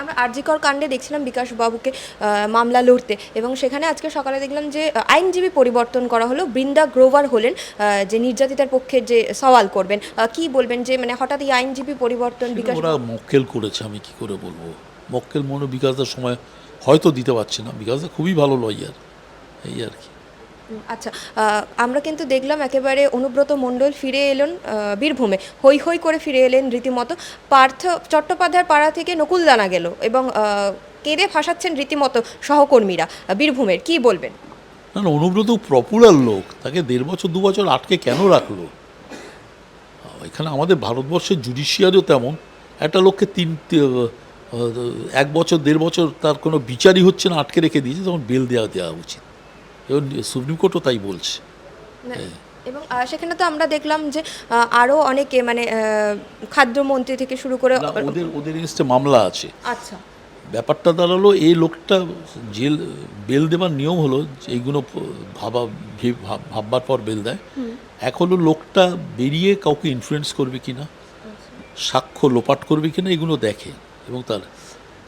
আমরা আরজিকর কাণ্ডে দেখছিলাম বিকাশ বাবুকে মামলা লড়তে। এবং সেখানে আজকে সকালে দেখলাম যে আইনজীবী পরিবর্তন করা হলো। বৃন্দা গ্রোভার হলেন যে নির্যাতিতার পক্ষে যে সওয়াল করবেন। কি বলবেন যে মানে হঠাৎ এই আইনজীবী পরিবর্তন বিকাশ ওরা মক্কেল করেছে আমি কি করে বলব? মক্কেল মনে বিকাশদার সময় হয়তো দিতে পারছে না। বিকাশদা খুবই ভালো লয়ার এই আর কি। আচ্ছা আমরা কিন্তু দেখলাম একেবারে অনুব্রত মণ্ডল ফিরে এলেন বীরভূমে। হই হই করে ফিরে এলেন রীতিমতো। পার্থ চট্টোপাধ্যায়ের পাড়া থেকে নকুল নকুলদানা গেল এবং কেঁদে ভাসাচ্ছেন রীতিমতো সহকর্মীরা। বীরভূমের কি বলবেন? না না, অনুব্রত পপুলার লোক। তাকে দেড় বছর, দু বছর আটকে কেন রাখল? এখানে আমাদের ভারতবর্ষের জুডিশিয়ারিও তেমন। একটা লোককে তিন এক বছর, দেড় বছর তার কোনো বিচারই হচ্ছে না, আটকে রেখে দিয়েছে, তখন বেল দেওয়া দেওয়া উচিত। এবং সুপ্রিম কোর্টও তাই বলছে। এবং সেখানে তো আমরা দেখলাম যে আহ, আরও অনেকে মানে খাদ্যমন্ত্রী থেকে শুরু করে ওদের ওদের এগেনস্টে মামলা আছে। আচ্ছা। ব্যাপারটা দাঁড়াল এই লোকটা জেল বেল দেবার নিয়ম হলো যে এইগুলো ভাবা ভাববার পর বেল দেয়। হলো লোকটা বেরিয়ে কাউকে ইনফ্লুয়েন্স করবে কি না সাক্ষ্য লোপাট করবে কি না এগুলো দেখে এবং তার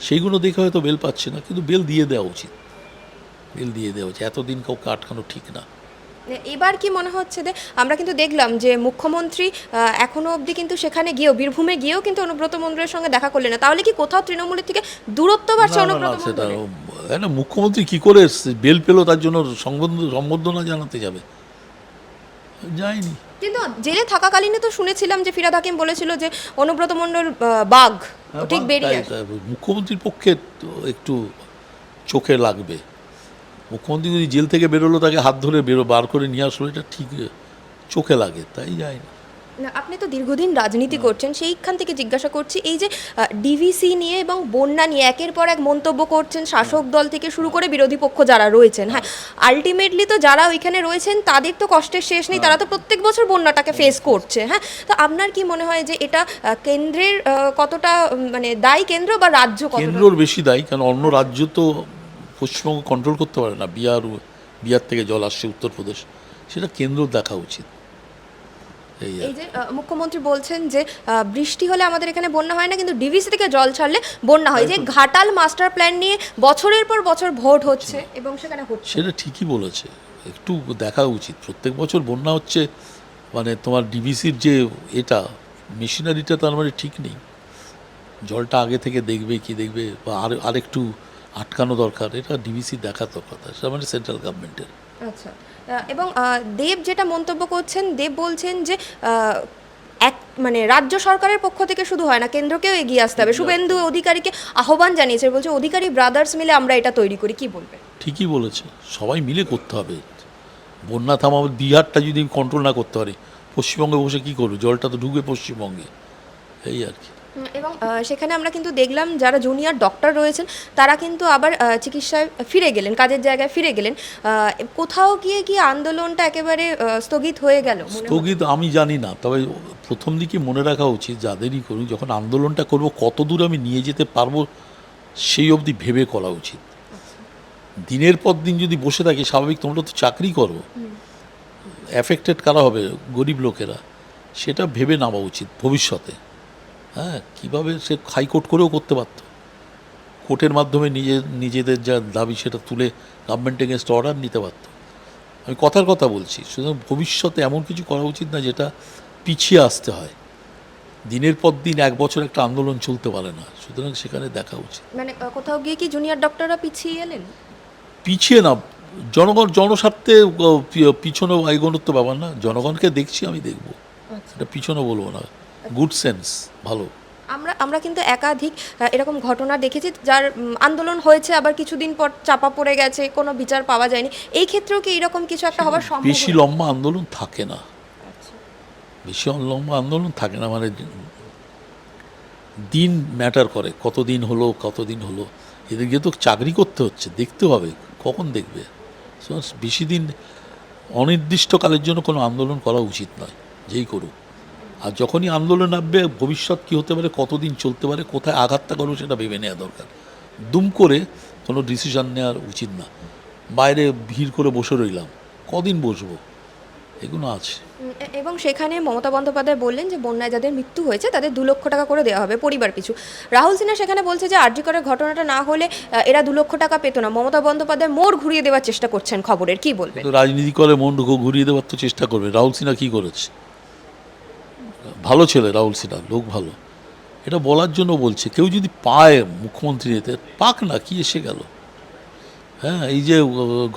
সেইগুলো দেখে হয়তো বেল পাচ্ছে না কিন্তু বেল দিয়ে দেওয়া উচিত। বেল দিয়ে দেওয়া উচিত এতদিন কাউকে আটকানো ঠিক না। এবার কি মনে হচ্ছে যে আমরা কিন্তু দেখলাম যে মুখ্যমন্ত্রী আহ, এখনও অবধি কিন্তু সেখানে গিয়েও বীরভূমে গিয়েও কিন্তু অনুব্রত মন্ডলের সঙ্গে দেখা করলেন না। তাহলে কি কোথাও তৃণমূলের থেকে দূরত্ব বাড়ছে না, না, অনুব্রত না, সেটা মণ্ডলের? মুখ্যমন্ত্রী কি করে বেল পেল তার জন্য সম্বর্ধনা জানাতে যাবে? যায়নি। কিন্তু জেলে থাকাকালীনে তো শুনেছিলাম যে ফিরাদ হাকিম বলেছিল যে অনুব্রত মণ্ডল আহ, বাঘ ঠিক হ্যাঁ, বেরিয়ে আসে। তাই, মুখ্যমন্ত্রীর পক্ষে একটু চোখে লাগবে। মুখ্যমন্ত্রী যদি জেল থেকে বেরোলো তাকে হাত ধরে বেরো বার করে নিয়ে আসলো এটা ঠিক চোখে লাগে তাই যায়নি না, আপনি তো দীর্ঘদিন রাজনীতি করছেন সেইখান থেকে জিজ্ঞাসা করছি এই যে ডিভিসি নিয়ে এবং বন্যা নিয়ে একের পর এক মন্তব্য করছেন শাসক দল থেকে শুরু করে বিরোধী পক্ষ যারা রয়েছেন হ্যাঁ আলটিমেটলি তো যারা ওইখানে রয়েছেন তাদের তো কষ্টের শেষ নেই তারা তো প্রত্যেক বছর বন্যাটাকে ফেস করছে হ্যাঁ তো আপনার কি মনে হয় যে এটা কেন্দ্রের কতটা মানে দায়ী কেন্দ্র বা রাজ্য কেন্দ্রর বেশি দায়ী কারণ অন্য রাজ্য তো পশ্চিমবঙ্গ কন্ট্রোল করতে পারে না। বিহার বিহার থেকে জল আসছে উত্তরপ্রদেশ। সেটা কেন্দ্র দেখা উচিত। এই যে মুখ্যমন্ত্রী বলছেন যে বৃষ্টি হলে আমাদের এখানে বন্যা হয় না কিন্তু ডিভিসি থেকে জল ছাড়লে বন্যা হয়। যে ঘাটাল মাস্টার প্ল্যান নিয়ে বছরের পর বছর ভোট হচ্ছে এবং সেখানে হচ্ছে। সেটা ঠিকই বলেছে। একটু দেখা উচিত। প্রত্যেক বছর বন্যা হচ্ছে মানে তোমার ডিভিসির যে এটা মেশিনারিটা তার মানে ঠিক নেই। জলটা আগে থেকে দেখবে কি দেখবে বা আর আরেকটু আটকানো দরকার এটা ডিবিসি দেখার দরকার সেটা মানে সেন্ট্রাল গভর্নমেন্টের আচ্ছা এবং দেব যেটা মন্তব্য করছেন দেব বলছেন যে এক মানে রাজ্য সরকারের পক্ষ থেকে শুধু হয় না কেন্দ্রকেও এগিয়ে আসতে হবে। শুভেন্দু অধিকারীকে আহ্বান জানিয়েছে বলছে অধিকারী ব্রাদার্স মিলে আমরা এটা তৈরি করি কি বলবে ঠিকই বলেছে সবাই মিলে করতে হবে। বন্যা থামাবে বিহারটা যদি কন্ট্রোল না করতে পারে পশ্চিমবঙ্গে বসে কি করবে? জলটা তো ঢুকবে পশ্চিমবঙ্গে এই আর কি। এবং সেখানে আমরা কিন্তু দেখলাম যারা জুনিয়র ডক্টর রয়েছেন তারা কিন্তু আবার চিকিৎসায় ফিরে গেলেন কাজের জায়গায় ফিরে গেলেন। কোথাও গিয়ে কি আন্দোলনটা একেবারে স্থগিত হয়ে গেল? স্থগিত আমি জানি না তবে প্রথম দিকে মনে রাখা উচিত যাদেরই করুক যখন আন্দোলনটা করব কত দূর আমি নিয়ে যেতে পারব সেই অবধি ভেবে করা উচিত। দিনের পর দিন যদি বসে থাকি স্বাভাবিক তোমরা তো চাকরি করো। অ্যাফেক্টেড কারা হবে? গরিব লোকেরা। সেটা ভেবে নেওয়া উচিত ভবিষ্যতে। হ্যাঁ কীভাবে সে হাইকোর্ট করেও করতে পারতো? কোর্টের মাধ্যমে নিজে নিজেদের যা দাবি সেটা তুলে গভর্নমেন্ট এগেনস্ট অর্ডার নিতে পারতো। আমি কথার কথা বলছি সুতরাং ভবিষ্যতে এমন কিছু করা উচিত না যেটা পিছিয়ে আসতে হয়। দিনের পর দিন এক বছর একটা আন্দোলন চলতে পারে না সুতরাং সেখানে দেখা উচিত। মানে কোথাও গিয়ে কি জুনিয়র ডক্টররা পিছিয়ে এলেন? পিছিয়ে না জনগণ জনস্বার্থে পিছনে এগোনোর তো ব্যাপার না জনগণকে দেখছি আমি দেখব। এটা পিছনে বলব না। গুড সেন্স ভালো। আমরা আমরা কিন্তু একাধিক এরকম ঘটনা দেখেছি যার আন্দোলন হয়েছে আবার কিছুদিন পর চাপা পড়ে গেছে কোনো বিচার পাওয়া যায়নি। এই ক্ষেত্রেও কি এরকম কিছু একটা হবার সম্ভব বেশি লম্বা আন্দোলন থাকে না। বেশি লম্বা আন্দোলন থাকে না মানে দিন ম্যাটার করে কতদিন হলো কতদিন হলো। এদেরকে তো চাকরি করতে হচ্ছে দেখতে হবে কখন দেখবে? বেশি দিন অনির্দিষ্টকালের জন্য কোনো আন্দোলন করা উচিত নয় যেই করুক। আর যখনই আন্দোলন নামবে ভবিষ্যৎ কী হতে পারে কতদিন চলতে পারে কোথায় আঘাতটা করব সেটা ভেবে নেওয়া দরকার। দুম করে কোনো ডিসিশন নেওয়ার উচিত না। বাইরে ভিড় করে বসে রইলাম। কদিন বসবো? এগুলো আছে। এবং সেখানে মমতা বন্দ্যোপাধ্যায় বললেন যে বন্যায় যাদের মৃত্যু হয়েছে তাদের দু লক্ষ টাকা করে দেওয়া হবে পরিবার পিছু। রাহুল সিনহা সেখানে বলছে যে আর্যিকরের ঘটনাটা না হলে এরা দু লক্ষ টাকা পেত না। মমতা বন্দ্যোপাধ্যায় মোড় ঘুরিয়ে দেওয়ার চেষ্টা করছেন খবরের। কি বলবেন? রাজনীতি করে মন ঘুরিয়ে দেওয়ার তো চেষ্টা করবে। রাহুল সিনহা কী করেছে? ভালো ছেলে রাহুল সিনহা লোক ভালো। এটা বলার জন্য বলছে কেউ যদি পায় মুখ্যমন্ত্রী এতে পাক না কি এসে গেল? হ্যাঁ এই যে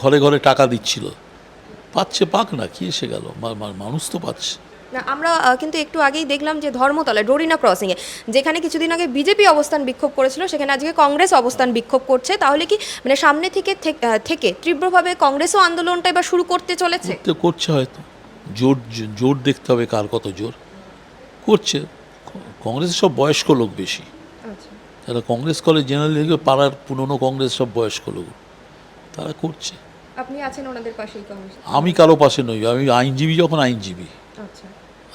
ঘরে ঘরে টাকা দিচ্ছিল পাচ্ছে পাক না কি এসে গেল? মানুষ তো পাচ্ছে। না আমরা কিন্তু একটু আগেই দেখলাম যে ধর্মতলায় ডোরিনা ক্রসিংয়ে যেখানে কিছুদিন আগে বিজেপি অবস্থান বিক্ষোভ করেছিল সেখানে আজকে কংগ্রেস অবস্থান বিক্ষোভ করছে। তাহলে কি মানে সামনে থেকে থেকে তীব্রভাবে কংগ্রেসও আন্দোলনটা এবার শুরু করতে চলেছে? করছে হয়তো। জোর জোর দেখতে হবে কার কত জোর। করছে। কংগ্রেসের সব বয়স্ক লোক বেশি। যারা কংগ্রেস করে জেনারেলি দেখবে পাড়ার পুরনো কংগ্রেস সব বয়স্ক লোক। তারা করছে। আপনি আছেন ওনাদের পাশেই কংগ্রেস? আমি কারও পাশে নই আমি আইনজীবী যখন আইনজীবী। আচ্ছা।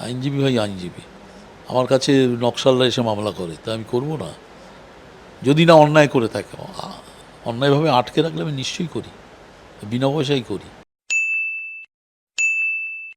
আইনজীবী হয় আইনজীবী। আমার কাছে নকশালরা এসে মামলা করে তা আমি করব না। যদি না অন্যায় করে থাকে অন্যায়ভাবে আটকে রাখলে আমি নিশ্চয়ই করি। বিনা পয়সাই করি।